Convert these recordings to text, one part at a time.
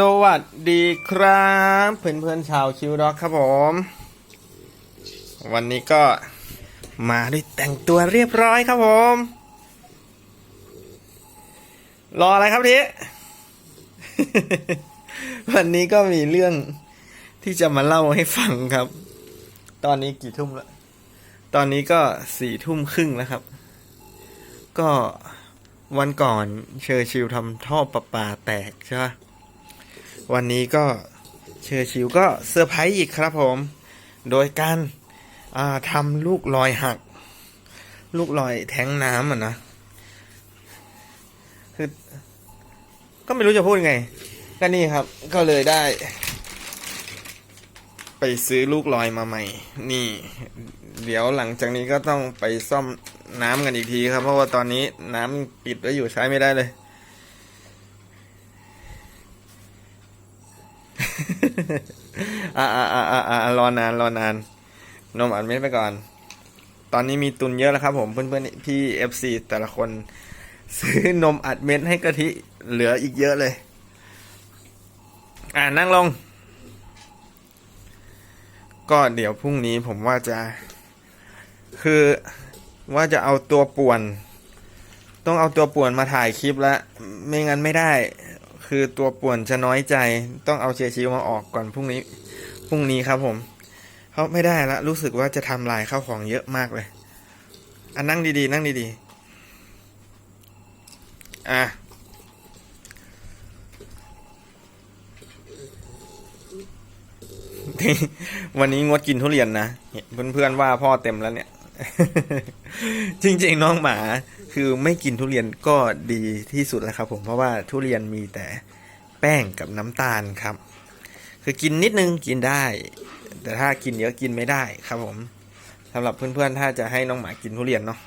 สวัสดีครับเพื่อนๆชาวคิวด็อกครับผม วันนี้ก็มาด้วยแต่งตัวเรียบร้อยครับผม รออะไรครับทีวันนี้ก็มีเรื่องที่จะมาเล่าให้ฟังครับ ตอนนี้กี่ทุ่มแล้ว ตอนนี้ก็สี่ทุ่มครึ่งแล้วครับ ก็วันก่อนเชอร์ชิลทำท่อประปาแตกใช่ปะ วันนี้ก็เชอร์ชิลก็เซอร์ไพรส์อีกครับผม โดยการาทำลูกลอยหัก ลูกลอยแทงน้ำอะนะคือก็ไม่รู้จะพูดไง ก็นี่ครับ ก็เลยได้ ไปซื้อลูกลอยมาใหม่ นี่ เดี๋ยวหลังจากนี้ก็ต้องไปซ่อมน้ำกันอีกทีครับ เพราะว่าตอนนี้น้ำปิดไว้อยู่ใช้ไม่ได้เลย อ่าอ่าอ่าอ่าอ่ารอนานรอนาน นมอัดเม็ดไปก่อน ตอนนี้มีตุนเยอะแล้วครับ ผมเพื่อนๆพี่เอฟซีแต่ละคน ซื้อนมอัดเม็ดให้กะทิเหลืออีกเยอะเลย อ่านั่งลง ก็เดี๋ยวพรุ่งนี้ผมว่าจะ คือว่าจะเอาตัวป่วน ต้องเอาตัวป่วนมาถ่ายคลิปแล้ว ไม่งั้นไม่ได้ คือตัวป่วนจะน้อยใจต้องเอาเชียร์ชิวมาออกก่อนพรุ่งนี้พรุ่งนี้ครับผมเขาไม่ได้ละรู้สึกว่าจะทำลายข้าวของเยอะมากเลยอะนั่งดีๆ นั่งดีๆ อะ วันนี้งดกินทุเรียนนะเพื่อนๆว่าพ่อเต็มแล้วเนี่ย จริงๆ น้องหมาคือไม่กินทุเรียนก็ดีที่สุดแล้วครับผมเพราะว่าทุเรียนมีแต่แป้งกับน้ำตาลครับ คือกินนิดนึงกินได้ แต่ถ้ากินเยอะกินไม่ได้ครับผมสำหรับเพื่อนๆ ถ้าจะให้น้องหมากินทุเรียนเนาะ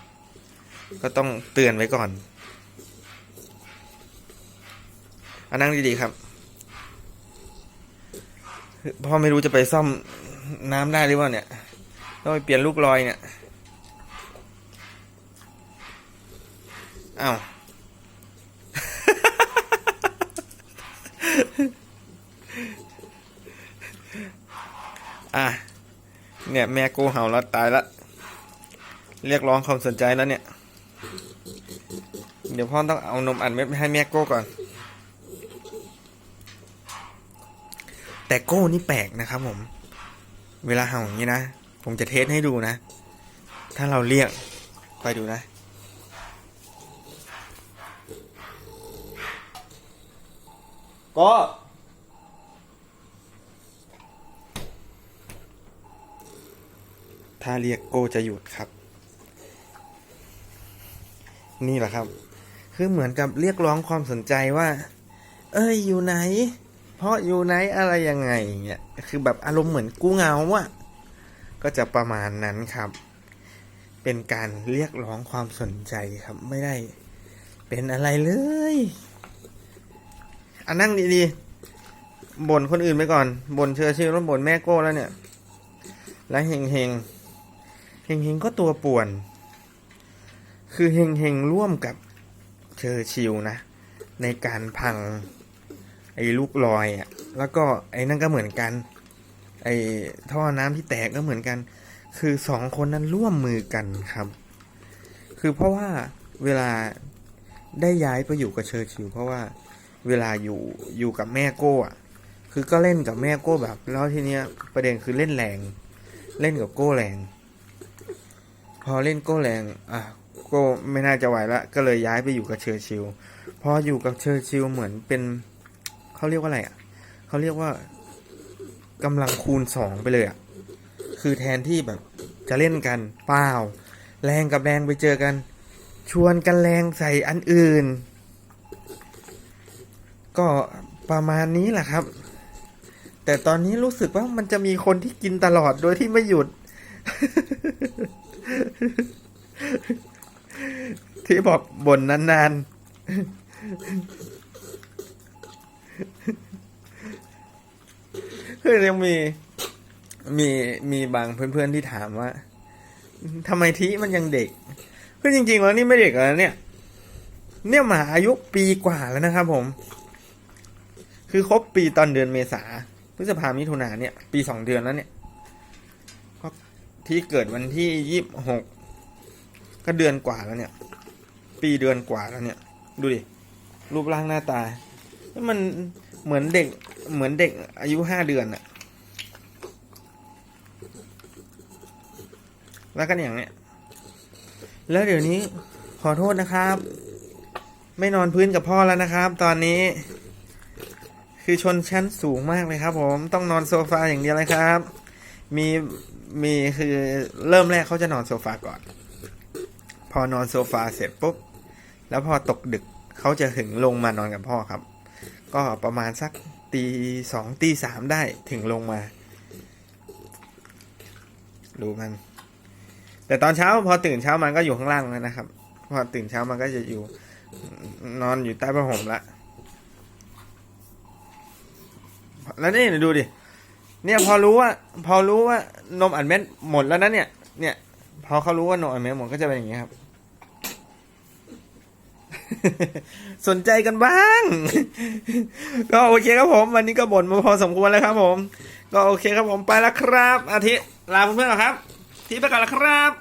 ก็ต้องเตือนไว้ก่อนอันนั่งดีๆครับพ่อไม่รู้จะไปซ่อมน้ำได้หรือเปล่าเนี่ยต้องไปเปลี่ยนลูกลอยเนี่ย อ้าว อะ เนี่ย แม่กูเห่าแล้วตายแล้วเรียกร้องความสนใจแล้วเนี่ย เดี๋ยวพ่อต้องเอานมอัดเม็ดให้แม่โก้ก่อน แต่โก้นี่แปลกนะครับผม เวลาเห่าอย่างนี้นะ ผมจะเทสให้ดูนะ ถ้าเราเรียก ไปดูนะ ก็ถ้าเรียกโกจะหยุดครับ นี่แหละครับ คือเหมือนกับเรียกร้องความสนใจว่า เอ้ยอยู่ไหน เพราะอยู่ไหนอะไรยังไงเงี้ยคือแบบอารมณ์เหมือนกูเงาอะก็จะประมาณนั้นครับ เป็นการเรียกร้องความสนใจครับ ไม่ได้เป็นอะไรเลย อันนั่งดีๆบ่นคนอื่นไปก่อนบ่นเชื่อชื่อแล้วบ่นแม่โก้แล้วเนี่ย แล้วเฮงเฮงเฮงเฮงก็ตัวป่วน คือเฮงเฮงร่วมกับเชอร์ชิลนะ ในการพัง ไอ้ลูกลอยอะ แล้วก็ไอ้นั่นก็เหมือนกัน ไอ้ท่อน้ำที่แตกก็เหมือนกัน คือสองคนนั้นร่วมมือกันครับ คือเพราะว่าเวลาได้ย้ายไปอยู่กับเชอร์ชิลเพราะว่า เวลาอยู่อยู่กับแม่โก้อะคือก็เล่นกับแม่โก้แบบ แล้วทีเนี้ยประเด็นคือเล่นแรง เล่นกับโก้แรง พอเล่นโก้แรงอะโก้ไม่น่าจะไหวละก็เลยย้ายไปอยู่กับเชอร์ชิลพออยู่กับเชอร์ชิลเหมือนเป็นเขาเรียกว่าอะไรอะเขาเรียกว่ากำลังคูณสองไปเลยอะคือแทนที่แบบจะเล่นกันเปล่า แรงกับแรงไปเจอกัน ชวนกันแรงใส่อันอื่น ก็ประมาณนี้แหละครับ แต่ตอนนี้รู้สึกว่ามันจะมีคนที่กินตลอดโดยที่ไม่หยุด ที่บอกบ่นนานๆคือยังมีมีมีบางเพื่อนๆที่ถามว่าทำไมทีมันยังเด็กคือจริงๆแล้วนี่ไม่เด็กแล้วเนี่ย เนี่ยหมาอายุปีกว่าแล้วนะครับผม คือครบปีตอนเดือนเมษาพฤษภามิถุนาเนี่ย ปีสองเดือนแล้วเนี่ยก็ที่เกิดวันที่ยี่สิบหกก็เดือนกว่าแล้วเนี่ย ปีเดือนกว่าแล้วเนี่ย ดูดิ รูปร่างหน้าตาแล้วมันเหมือนเด็กเหมือนเด็กอายุห้าเดือนอะแล้วก็อย่างเนี้ย แล้วเดี๋ยวนี้ขอโทษนะครับ ไม่นอนพื้นกับพ่อแล้วนะครับ ตอนนี้ คือชนชั้นสูงมากเลยครับ ผมต้องนอนโซฟาอย่างเดียวเลยครับ มีมีคือเริ่มแรกเขาจะนอนโซฟาก่อน พอนอนโซฟาเสร็จปุ๊บแล้วพอตกดึกเขาจะถึงลงมานอนกับพ่อครับ ก็ประมาณสักตีสองตีสามได้ถึงลงมาดูมัน แต่ตอนเช้าพอตื่นเช้ามันก็อยู่ข้างล่างแล้วนะครับ พอตื่นเช้ามันก็จะอยู่นอนอยู่ใต้ผ้าห่มละ แล้วนี่ดูดิ เนี่ยพอรู้ว่า พอรู้ว่านมอัดเม็ดหมดแล้วนะเนี่ย เนี่ย พอเขารู้ว่านมอัดเม็ดหมดก็จะเป็นอย่างนี้ครับ สนใจกันบ้าง ก็โอเคครับผม วันนี้ก็บ่นมาพอสมควรแล้วครับ ผม ก็โอเคครับผมไปแล้วครับ อาทิตย์ลาเพื่อนๆครับ ที่ไปก่อนแล้วครับ